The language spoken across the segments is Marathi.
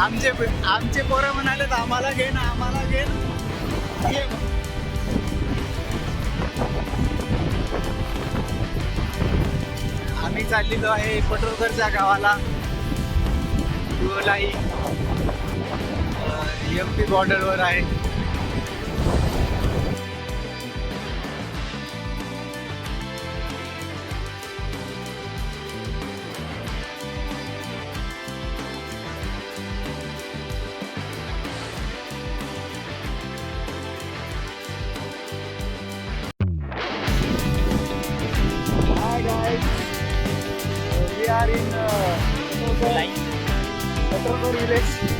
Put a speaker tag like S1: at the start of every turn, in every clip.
S1: आमचे आमचे पोरं म्हणाले तर आम्हाला घे ना आम्हाला घे ना. ये. आम्ही चाललेलो आहे पटोरकरच्या गावाला. गोलाई एम पी बॉर्डरवर आहे.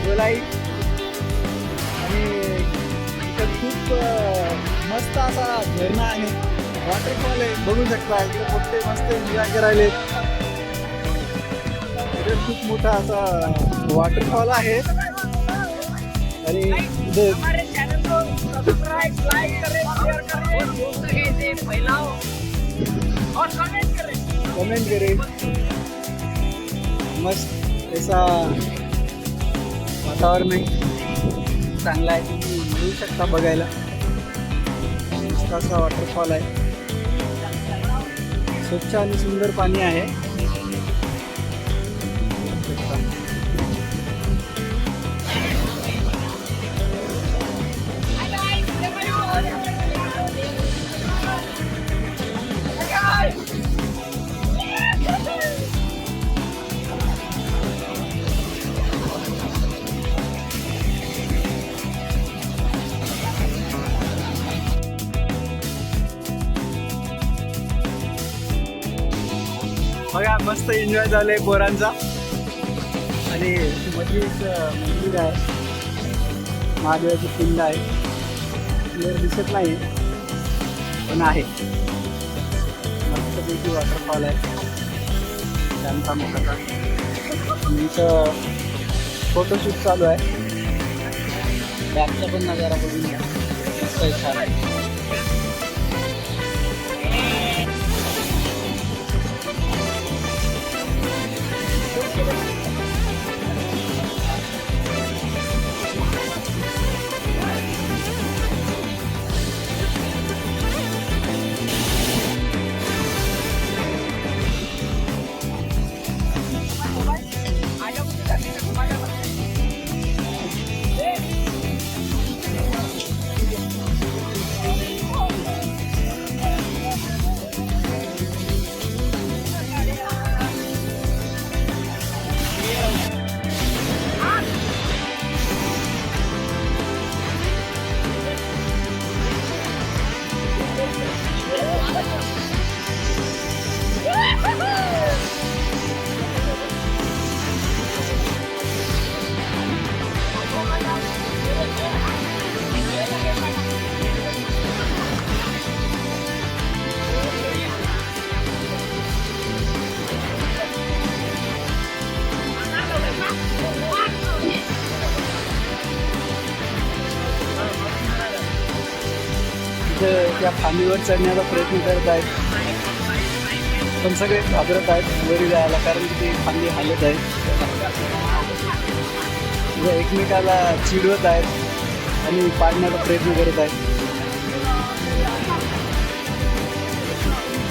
S1: गोलाई आणि इथं खूप मस्त असा झरणा आहे. वॉटरफॉल आहे बघू शकता. इकडे मोठे मस्त एन्जॉय करायले इकडे खूप मोठा असा वॉटरफॉल आहे. आणि
S2: कमेंट करे.
S1: मस्त ऐसा वातावरण आहे. चांगला आहे. तुम्ही येऊ शकता बघायला. मस्त असा वॉटरफॉल आहे. स्वच्छ आणि सुंदर पाणी आहे. बघा मस्त एन्जॉय झालंय पोरांचा. आणि मध्ये एक मंदिर आहे. महादेवाची पिंड आहे. क्लिअर दिसत नाही पण आहे. मस्तपैकी वॉटरफॉल आहे. त्यांचा मोठा आणि इथं फोटोशूट चालू आहे. बॅगचा पण नजारा बघून घ्या. मस्त छान आहे. त्या फांदीवर चढण्याचा प्रयत्न करत आहेत. पण सगळे घाबरत आहेत वरी जायला कारण की ती फांदी हालत आहेत. एकमेकाला चिडवत आहेत आणि पाडण्याचा प्रयत्न करत आहेत.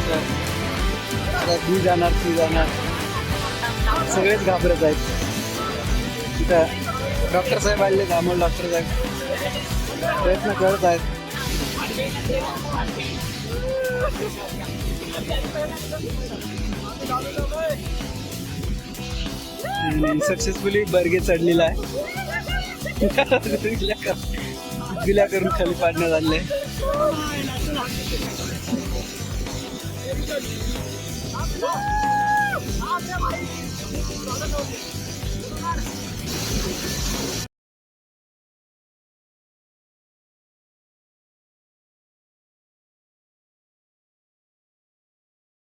S1: तर आता ती जाणार ती जाणार. सगळेच घाबरत आहेत. तिथं डॉक्टर साहेब आले अमोल डॉक्टर साहेब. प्रयत्न करत आहेत. सक्सेसफुली बर्गे चढलेला आहे. गिल्या करून खाली पाडण्यात आले